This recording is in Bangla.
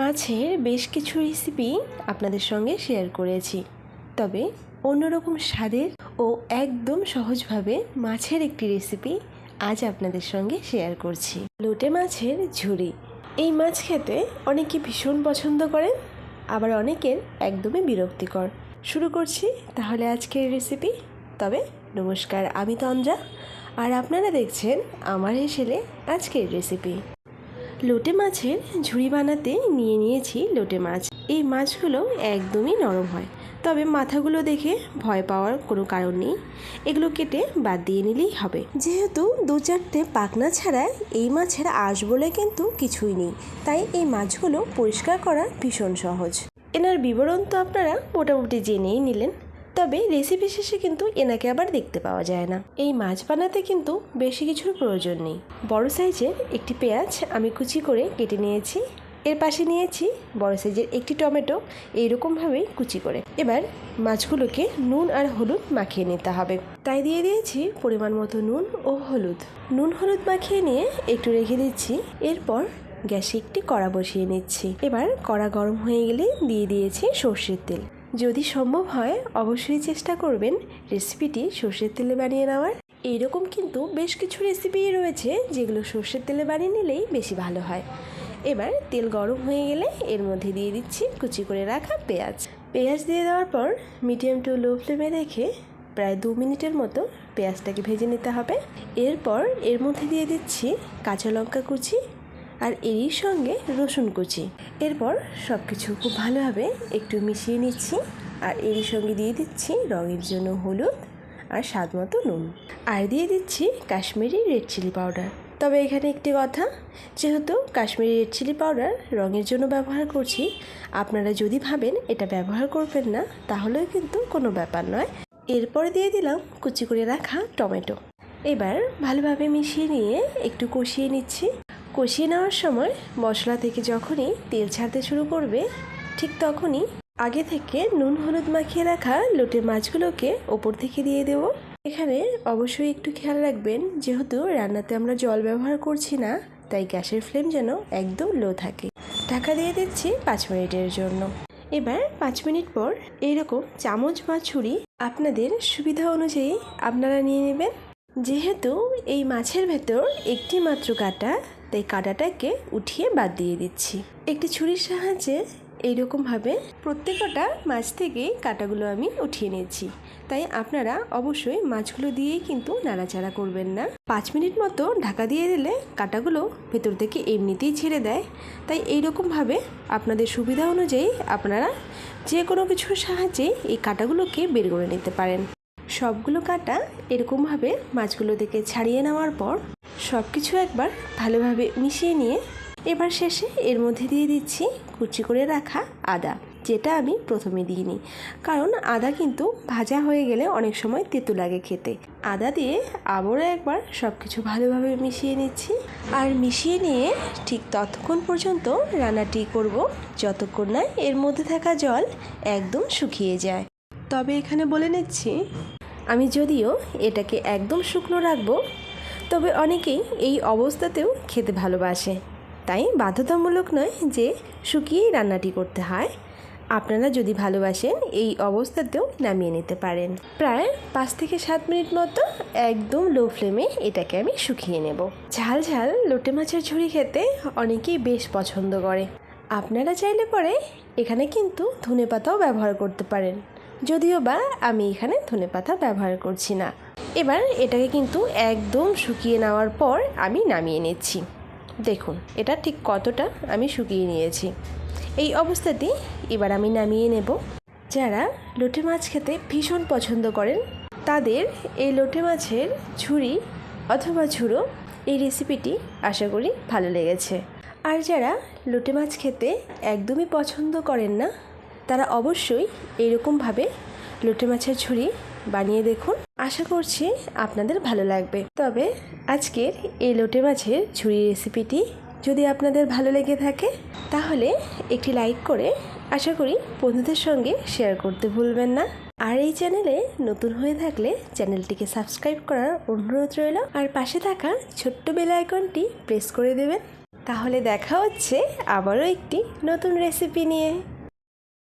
মাছের বেশ কিছু রেসিপি আপনাদের সঙ্গে শেয়ার করেছি। তবে অন্যরকম স্বাদের ও একদম সহজভাবে মাছের একটি রেসিপি আজ আপনাদের সঙ্গে শেয়ার করছি। লোটে মাছের ঝুড়ি এই মাছ খেতে অনেকে ভীষণ পছন্দ করেন, আবার অনেকের একদমই বিরক্তিকর। শুরু করছি তাহলে আজকের রেসিপি তবে নমস্কার, আমি তন্দ্রা। আর আপনারা দেখছেন আমার হেসেলে আজকের রেসিপি লোটে মাছের ঝুড়ি বানাতে নিয়ে নিয়েছি লোটে মাছ। এই মাছগুলো একদমই নরম হয়। তবে মাথাগুলো দেখে ভয় পাওয়ার কোনো কারণ নেই। এগুলো কেটে বাদ দিয়ে নিলেই হবে। যেহেতু দু চারটে পাকনা ছাড়া এই মাছের আঁশ বলে কিন্তু কিছুই নেই। তাই এই মাছগুলো পরিষ্কার করা ভীষণ সহজ। এনার বিবরণ তো আপনারা মোটামুটি জেনেই নিলেন। তবে রেসিপি শেষে কিন্তু এনাকে আবার দেখতে পাওয়া যায় না। এই মাছ বানাতে কিন্তু বেশি কিছুর প্রয়োজন নেই। বড় সাইজের একটি পেঁয়াজ আমি কুচি করে কেটে নিয়েছি। এর পাশে নিয়েছি বড় সাইজের একটি টমেটো, এইরকমভাবেই কুচি করে। এবার মাছগুলোকে নুন আর হলুদ মাখিয়ে নিতে হবে। তাই দিয়ে দিয়েছি পরিমাণ মতো নুন ও হলুদ। নুন হলুদ মাখিয়ে নিয়ে একটু রেখে দিচ্ছি। এরপর গ্যাসে একটি কড়া বসিয়ে নিচ্ছি। এবার কড়া গরম হয়ে গেলে দিয়ে দিয়েছি সর্ষের তেল। যদি সম্ভব হয়, অবশ্যই চেষ্টা করবেন রেসিপিটি সর্ষের তেলে বানিয়ে নেওয়ার। এইরকম কিন্তু বেশ কিছু রেসিপি রয়েছে যেগুলো সর্ষের তেলে বানিয়ে নিলেই বেশি ভালো হয়। এবার তেল গরম হয়ে গেলে এর মধ্যে দিয়ে দিচ্ছি কুচি করে রাখা পেঁয়াজ। পেঁয়াজ দিয়ে দেওয়ার পর মিডিয়াম টু লো ফ্লেমে রেখে প্রায় দু মিনিটের মতো পেঁয়াজটাকে ভেজে নিতে হবে। এরপর এর মধ্যে দিয়ে দিচ্ছি কাঁচা লঙ্কা কুচি আর এরই সঙ্গে রসুন কুচি। এরপর সব কিছু খুব ভালোভাবে একটু মিশিয়ে নিচ্ছি আর এরই সঙ্গে দিয়ে দিচ্ছি রঙের জন্য হলুদ আর স্বাদ মতো নুন। আর দিয়ে দিচ্ছি কাশ্মীরি রেড চিলি পাউডার। তবে এখানে একটি কথা, যেহেতু কাশ্মীরি রেড চিলি পাউডার রঙের জন্য ব্যবহার করছি, আপনারা যদি ভাবেন এটা ব্যবহার করবেন না, তাহলেও কিন্তু কোনো ব্যাপার নয়। এরপরে দিয়ে দিলাম কুচি করে রাখা টমেটো। এবার ভালোভাবে মিশিয়ে নিয়ে একটু কষিয়ে নিচ্ছি। কষিয়ে নেওয়ার সময় মশলা থেকে যখনই তেল ছাড়তে শুরু করবে, ঠিক তখনই আগে থেকে নুন হলুদ মাখিয়ে রাখা লোটে মাছগুলোকে ওপর থেকে দিয়ে দেব। এখানে অবশ্যই একটু খেয়াল রাখবেন, যেহেতু রান্নাতে আমরা জল ব্যবহার করছি না, তাই গ্যাসের ফ্লেম যেন একদম লো থাকে। ঢাকা দিয়ে দিচ্ছি পাঁচ মিনিটের জন্য। এবার পাঁচ মিনিট পর এইরকম চামচ বা ছুরি আপনাদের সুবিধা অনুযায়ী আপনারা নিয়ে নেবেন। যেহেতু এই মাছের ভেতর একটি মাত্র কাটা তাই কাঁটাটাকে উঠিয়ে বাদ দিয়ে দিচ্ছি। একটি ছুরির সাহায্যে এইরকমভাবে প্রত্যেকটা মাছ থেকেই কাঁটাগুলো আমি উঠিয়ে নিয়েছি। তাই আপনারা অবশ্যই মাছগুলো দিয়েই কিন্তু নাড়াচাড়া করবেন না। পাঁচ মিনিট মতো ঢাকা দিয়ে দিলে কাঁটাগুলো ভেতর থেকে এমনিতেই ছেড়ে দেয়। তাই এইরকমভাবে আপনাদের সুবিধা অনুযায়ী আপনারা যে কোনো কিছুর সাহায্যে এই কাঁটাগুলোকে বের করে নিতে পারেন। সবগুলো কাঁটা এরকমভাবে মাছগুলো থেকে ছাড়িয়ে নেওয়ার পর সব কিছু একবার ভালোভাবে মিশিয়ে নিয়ে এবার শেষে এর মধ্যে দিয়ে দিচ্ছি কুচি করে রাখা আদা, যেটা আমি প্রথমে দিইনি। কারণ আদা কিন্তু ভাজা হয়ে গেলে অনেক সময় তেঁতু লাগে খেতে। আদা দিয়ে আবারও একবার সব কিছু ভালোভাবে মিশিয়ে নিচ্ছি। আর মিশিয়ে নিয়ে ঠিক ততক্ষণ পর্যন্ত রান্নাটি করব যতক্ষণ না এর মধ্যে থাকা জল একদম শুকিয়ে যায়। তবে এখানে বলে নিচ্ছি, আমি যদিও এটাকে একদম শুকনো রাখব তবে অনেকেই এই অবস্থাতেও খেতে ভালোবাসে। তাই বাধ্যতামূলক নয় যে শুকিয়েই রান্নাটি করতে হয়। আপনারা যদি ভালোবাসেন, এই অবস্থাতেও নামিয়ে নিতে পারেন। প্রায় পাঁচ থেকে সাত মিনিট মতো একদম লো ফ্লেমে এটাকে আমি শুকিয়ে নেব। ঝাল ঝাল লোটে মাছের ঝুড়ি খেতে অনেকেই বেশ পছন্দ করে। আপনারা চাইলে পরে এখানে কিন্তু ধনে পাতাও ব্যবহার করতে পারেন। যদিও বা আমি এখানে ধনে পাতা ব্যবহার করছি না। এবার এটাকে কিন্তু একদম শুকিয়ে নেওয়ার পর আমি নামিয়ে নিচ্ছি। দেখুন, এটা ঠিক কতটা আমি শুকিয়ে নিয়েছি। এই অবস্থাতেই এবার আমি নামিয়ে নেব। যারা লোটে মাছ খেতে ভীষণ পছন্দ করেন, তাদের এই লোটে মাছের ঝুড়ি অথবা ঝুড়ো এই রেসিপিটি আশা করি ভালো লেগেছে। আর যারা লোটে মাছ খেতে একদমই পছন্দ করেন না, তারা অবশ্যই এরকমভাবে লোটে মাছের ঝুড়ি বানিয়ে দেখুন। আশা করছি আপনাদের ভালো লাগবে। তবে আজকের এই লোটে মাছের ঝুড়ি রেসিপিটি যদি আপনাদের ভালো লেগে থাকে, তাহলে একটি লাইক করে আশা করি বন্ধুদের সঙ্গে শেয়ার করতে ভুলবেন না। আর এই চ্যানেলে নতুন হয়ে থাকলে চ্যানেলটিকে সাবস্ক্রাইব করার অনুরোধ রইল। আর পাশে থাকা ছোট্ট বেল আইকনটি প্রেস করে দেবেন। তাহলে দেখা হচ্ছে আবারও একটি নতুন রেসিপি নিয়ে।